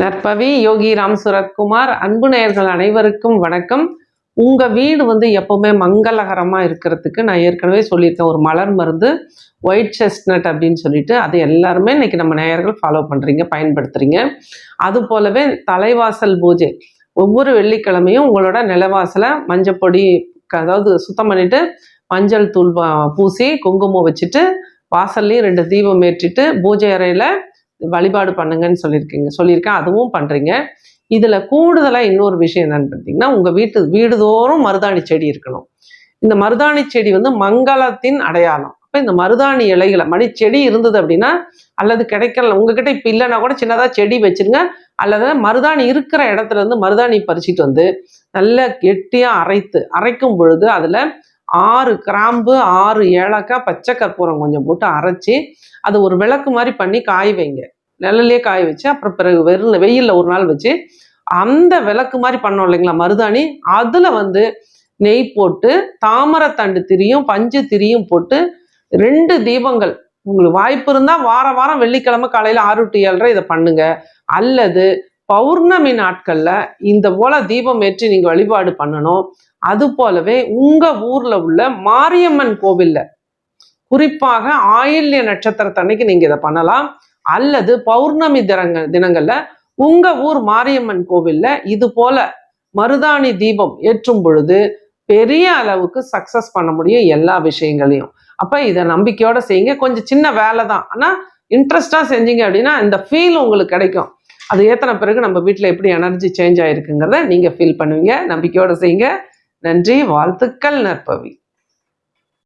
நற்பவி யோகி ராம் சுரத்குமார் அன்பு நேயர்கள் அனைவருக்கும் வணக்கம். உங்கள் வீடு வந்து எப்போவுமே மங்களகரமாக இருக்கிறதுக்கு நான் ஏற்கனவே சொல்லியிருக்கேன். ஒரு மலர் மருந்து ஒயிட் செஸ்ட்நட் அப்படின்னு சொல்லிட்டு அது எல்லாருமே இன்றைக்கி நம்ம நேயர்கள் ஃபாலோ பண்ணுறீங்க பயன்படுத்துறீங்க. அது போலவே தலைவாசல் பூஜை. ஒவ்வொரு வெள்ளிக்கிழமையும் உங்களோட நிலவாசலை மஞ்சப்பொடி அதாவது சுத்தம் பண்ணிவிட்டு மஞ்சள் தூள் பூசி குங்குமம் வச்சுட்டு வாசல்லையும் ரெண்டு தீபம் ஏற்றிட்டு பூஜை அறையில் வழிபாடு பண்ணுங்கன்னு சொல்லியிருக்கீங்க. சொல்லியிருக்கேன். அதுவும் பண்ணுறீங்க இதில் கூடுதலாக இன்னொரு விஷயம் என்னன்னு பார்த்தீங்கன்னா உங்கள் வீட்டு வீடுதோறும் மருதாணி செடி இருக்கணும். இந்த மருதாணி செடி வந்து மங்களத்தின் அடையாளம். அப்போ இந்த மருதாணி இலைகளை மணி செடி இருந்தது அப்படின்னா அல்லது கிடைக்கல உங்ககிட்ட இப்போ இல்லைன்னா கூட சின்னதாக செடி வச்சிருங்க. அல்லது மருதாணி இருக்கிற இடத்துல இருந்து மருதாணி பறிச்சிட்டு வந்து நல்லா கெட்டியாக அரைத்து அரைக்கும் பொழுது அதில் ஆறு கிராம்பு ஆறு ஏலக்காய் பச்சை கற்பூரம் கொஞ்சம் போட்டு அரைச்சி அதை ஒரு விளக்கு மாதிரி பண்ணி காய வைங்க. நிழல்லே காய வச்சு அப்புறம் பிறகு வெறும் வெயில்ல ஒரு நாள் வச்சு அந்த விளக்கு மாதிரி பண்ணோம் இல்லைங்களா மருதாணி? அதில் வந்து நெய் போட்டு தாமரைத்தண்டு திரியும் பஞ்சு திரியும் போட்டு ரெண்டு தீபங்கள். உங்களுக்கு வாய்ப்பு இருந்தால் வார வாரம் வெள்ளிக்கிழமை காலையில் ஆறு டு ஏழரை இதை பண்ணுங்க. அல்லது பௌர்ணமி நாட்களில் இந்த போல தீபம் ஏற்றி நீங்கள் வழிபாடு பண்ணணும். அது போலவே உங்க ஊர்ல உள்ள மாரியம்மன் கோவில்ல. குறிப்பாக ஆயில்ய நட்சத்திரத்தன்னைக்கு நீங்க இதை பண்ணலாம். அல்லது பௌர்ணமி தினங்கள் தினங்கள்ல உங்க ஊர் மாரியம்மன் கோவில்ல இது போல மருதாணி தீபம் ஏற்றும் பொழுது பெரிய அளவுக்கு சக்சஸ் பண்ண முடியும் எல்லா விஷயங்களையும். அப்ப இதை நம்பிக்கையோட செய்யுங்க. கொஞ்சம் சின்ன வேலை தான். ஆனா இன்ட்ரெஸ்டா செஞ்சீங்க அப்படின்னா இந்த ஃபீல் உங்களுக்கு கிடைக்கும். அது ஏத்தன பிறகு நம்ம வீட்டில் எப்படி எனர்ஜி சேஞ்ச் ஆயிருக்குங்கிறத நீங்க ஃபீல் பண்ணுவீங்க. நம்பிக்கையோட செய்யுங்க. நன்றி வாழ்த்துக்கள் நற்பவி.